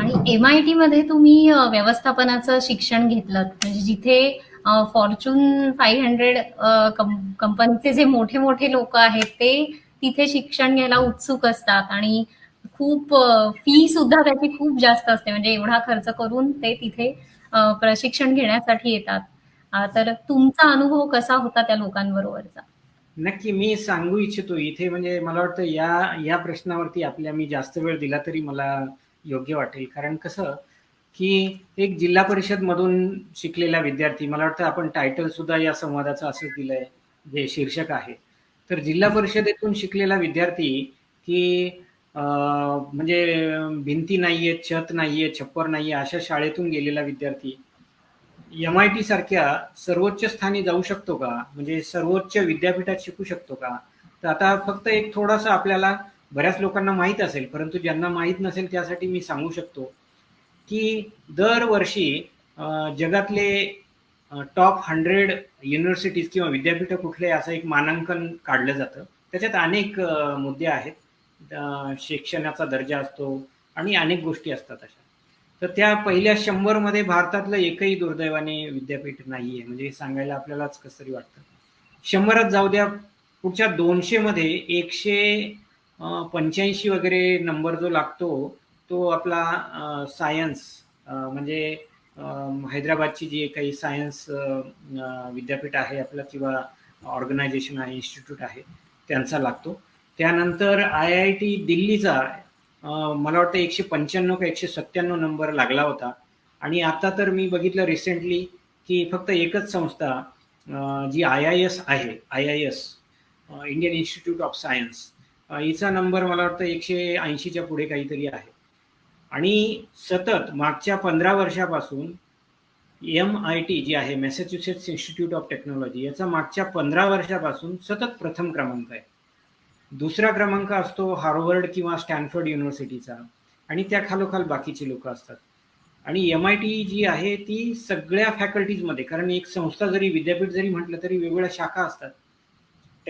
आणि M I T मध्ये तुम्ही व्यवस्थापनाचं शिक्षण घेतलं. म्हणजे जिथे फॉर्च्यून फाईव्ह हंड्रेड कंपनीचे जे मोठे मोठे लोक आहेत ते तिथे शिक्षण घ्यायला उत्सुक असतात. आणि खूप फी सुद्धा त्याची खूप जास्त असते. म्हणजे एवढा खर्च करून ते तिथे प्रशिक्षण घेण्यासाठी येतात. तर तुमचा अनुभव कसा होता त्या लोकांबरोबरचा? नक्की मी सांगू इच्छितो. इथे म्हणजे मला वाटतं या या प्रश्नावरती आपल्या मी जास्त वेळ दिला तरी मला योग्य वाटेल. कारण कसं की एक जिल्हा परिषद मधून शिकलेला विद्यार्थी मला वाटतं आपण टायटल सुद्धा या संवादाचं असं दिलंय जे शीर्षक आहे. तर जिल्हा परिषदेतून शिकलेला विद्यार्थी की म्हणजे भिंती नाहीये छत नाहीये छप्पर नाहीये अशा शाळेतून गेलेला विद्यार्थी एम आय टी सारख्या सर्वोच्च स्थानी जाऊ शकतो का? म्हणजे सर्वोच्च विद्यापीठात शिकू शकतो का? तर आता फक्त एक थोडासा आपल्याला बऱ्याच लोकांना माहीत असेल परंतु ज्यांना माहीत नसेल त्यासाठी मी सांगू शकतो की दरवर्षी जगातले टॉप हंड्रेड युनिव्हर्सिटीज किंवा विद्यापीठ कुठले असं एक मानांकन काढलं जातं. त्याच्यात अनेक मुद्दे आहेत. शिक्षणाचा दर्जा असतो आणि अनेक गोष्टी असतात अशा. तर त्या पहिल्या शंभरमध्ये भारतातलं एकही दुर्दैवाने विद्यापीठ नाही आहे म्हणजे सांगायला आपल्यालाच कसं तरी वाटतं. शंभरात जाऊ द्या पुढच्या दोनशेमध्ये एकशे पंच्याऐंशी वगैरे नंबर जो लागतो तो आपला सायन्स म्हणजे हैदराबादची जी काही सायन्स विद्यापीठ आहे आपलं किंवा ऑर्गनायझेशन आहे इन्स्टिट्यूट आहे त्यांचा लागतो. त्यानंतर आय आय टी दिल्लीचा मला वाटतं एकशे पंच्याण्णव का एकशे सत्त्याण्णव नंबर लागला होता. आणि आता तर मी बघितलं रिसेंटली की फक्त एकच संस्था जी आय आय एस आहे I I S Indian Institute of Science हिचा नंबर मला वाटतं एकशे ऐंशीच्या पुढे काहीतरी आहे. आणि सतत मागच्या पंधरा वर्षापासून एम आय टी जी आहे मॅसेच्युसेट्स इन्स्टिट्यूट ऑफ टेक्नॉलॉजी याचा मागच्या पंधरा वर्षापासून सतत प्रथम क्रमांक आहे. दुसरा क्रमांक असतो हार्वर्ड किंवा स्टॅनफर्ड युनिव्हर्सिटीचा आणि त्या खालोखाल बाकीची लोक असतात. आणि एम आय टी जी आहे ती सगळ्या फॅकल्टीजमध्ये कारण एक संस्था जरी विद्यापीठ जरी म्हटलं तरी वेगवेगळ्या शाखा असतात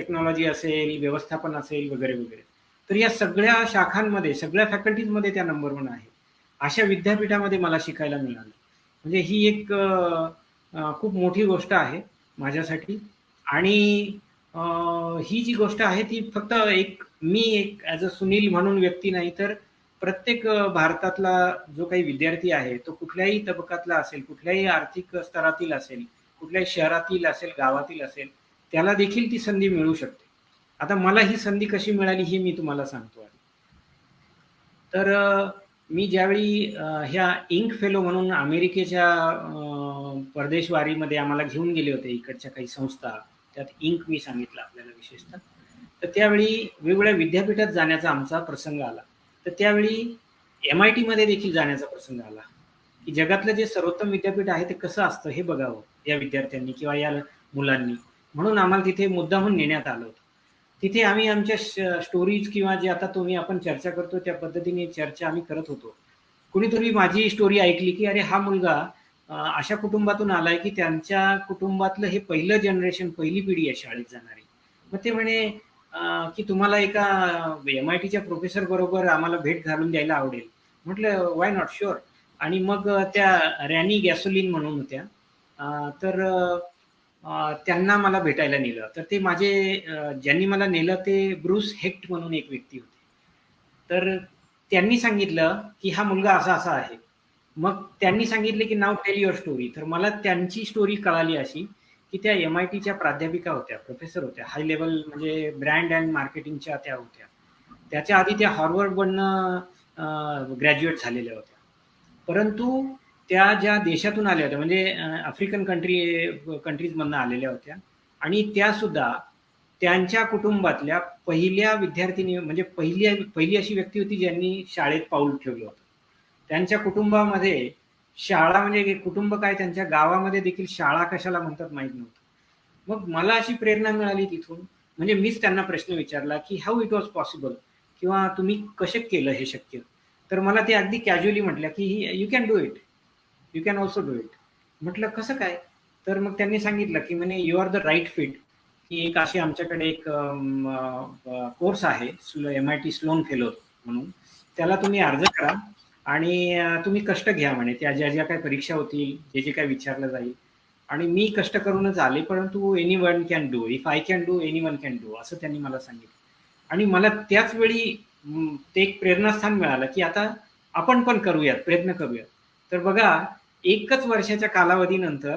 टेक्नॉलॉजी असेल व्यवस्थापन असेल वगैरे वगैरे. तर या सगळ्या शाखांमध्ये सगळ्या फॅकल्टीजमध्ये त्या नंबर वन आहे. अशा विद्यापीठामध्ये मला शिकायला मिळालं. म्हणजे ही एक खूप मोठी गोष्ट आहे माझ्यासाठी. आणि ही जी गोष्ट आहे ती फक्त एक मी एक ॲज अ सुनील म्हणून व्यक्ती नाही तर प्रत्येक भारतातला जो काही विद्यार्थी आहे तो कुठल्याही तबकातला असेल कुठल्याही आर्थिक स्तरातील असेल कुठल्याही शहरातील असेल गावातील असेल त्याला देखील ती संधी मिळू शकते. आता मला ही संधी कशी मिळाली हे मी तुम्हाला सांगतो आहे तर मी ज्यावेळी ह्या इंक फेलो म्हणून अमेरिकेच्या परदेशवारीमध्ये आम्हाला घेऊन गेले होते इकडच्या काही संस्था त्यात इंक मी सांगितलं आपल्याला विशेषतः. तर त्यावेळी वेगवेगळ्या विद्यापीठात जाण्याचा आमचा प्रसंग आला. तर त्यावेळी एम आय टीमध्ये देखील जाण्याचा प्रसंग आला. की जगातलं जे सर्वोत्तम विद्यापीठ आहे ते कसं असतं हे बघावं या विद्यार्थ्यांनी किंवा या मुलांनी. म्हणून आम्हाला तिथे मुद्दामून नेण्यात आलं होतं. तिथे आम्ही आमच्या स्टोरीज किंवा जे आता तुम्ही आपण चर्चा करतो त्या पद्धतीने चर्चा आम्ही करत होतो. कुणीतरी माझी स्टोरी ऐकली की अरे हा मुलगा अशा कुटुंबातून आलाय की त्यांच्या कुटुंबातलं हे पहिलं जनरेशन पहिली पिढी आहे शाळेत जाणारी मग ते म्हणे की तुम्हाला एका एम आय टीच्या प्रोफेसर बरोबर आम्हाला भेट घालून द्यायला आवडेल. म्हटलं वाय नॉट शुअर आणि मग त्या रॅनी गॅसोलिन म्हणून होत्या. तर त्यांना मला भेटायला नेलं. तर ते माझे ज्यांनी मला नेलं ते ब्रूस हेक्ट म्हणून एक व्यक्ती होते. तर त्यांनी सांगितलं की हा मुलगा असा असा आहे. मग त्यांनी सांगितले की नाव टेल युअर स्टोरी तर मला त्यांची स्टोरी कळाली अशी की त्या एम आय टीच्या प्राध्यापिका होत्या प्रोफेसर होत्या हाय लेवल म्हणजे ब्रँड अँड मार्केटिंगच्या त्या होत्या. त्याच्या आधी त्या हॉर्वर्डवरनं ग्रॅज्युएट झालेल्या होत्या. परंतु त्या ज्या देशातून आल्या होत्या म्हणजे आफ्रिकन कंट्री कंट्रीजमधनं आलेल्या होत्या. आणि त्या सुद्धा त्यांच्या कुटुंबातल्या पहिल्या विद्यार्थिनी म्हणजे पहिली पहिली अशी व्यक्ती होती ज्यांनी शाळेत पाऊल ठेवलं होतं. त्यांच्या कुटुंबामध्ये शाळा म्हणजे कुटुंब काय त्यांच्या गावामध्ये देखील शाळा कशाला म्हणतात माहीत नव्हतं. मग मला अशी प्रेरणा मिळाली तिथून म्हणजे मीच त्यांना प्रश्न विचारला की हाऊ इट वॉज पॉसिबल किंवा तुम्ही कसे केलं हे शक्य? तर मला ते अगदी कॅज्युअली म्हटल्या की you can do it you can also do it म्हटलं कसं काय? तर मग त्यांनी सांगितलं की म्हणे you are the right fit की एक अशी आमच्याकडे एक कोर्स आहे M I T Sloan fellow म्हणून. त्याला तुम्ही अर्ज करा आणि तुम्ही कष्ट घ्या म्हणे. त्या ज्या ज्या काही परीक्षा होतील जे जे काय विचारलं जाईल. आणि मी कष्ट करूनच आले परंतु anyone can do if I can do anyone can do असं त्यांनी मला सांगितलं. आणि मला त्याच वेळी ते एक प्रेरणास्थान मिळालं की आता आपण पण करूयात प्रयत्न करूयात. तर बघा एकच वर्षाच्या कालावधीनंतर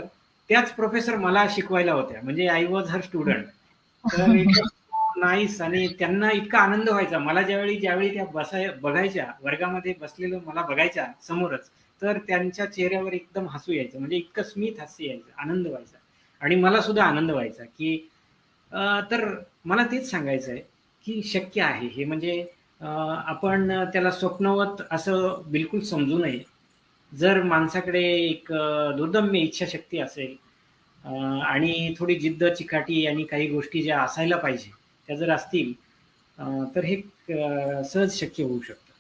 त्याच प्रोफेसर मला शिकवायला होत्या. म्हणजे आय वॉज हर स्टुडंट तर नाईस आणि त्यांना इतका आनंद व्हायचा. मला ज्यावेळी ज्यावेळी त्या बसाय बघायच्या वर्गामध्ये बसलेलं मला बघायच्या समोरच तर त्यांच्या चेहऱ्यावर एकदम हसू यायचं. म्हणजे इतकं स्मित हास्य यायचं आनंद व्हायचा. आणि मला सुद्धा आनंद व्हायचा की तर मला तेच सांगायचं आहे की शक्य आहे. हे म्हणजे आपण त्याला स्वप्नवत असं बिलकुल समजू नये. जर माणसाकडे एक दुर्दम्य इच्छाशक्ती असेल आणि थोडी जिद्द चिकाटी आणि काही गोष्टी ज्या असायला पाहिजे त्या जर असतील तर हे सहज शक्य होऊ शकतं.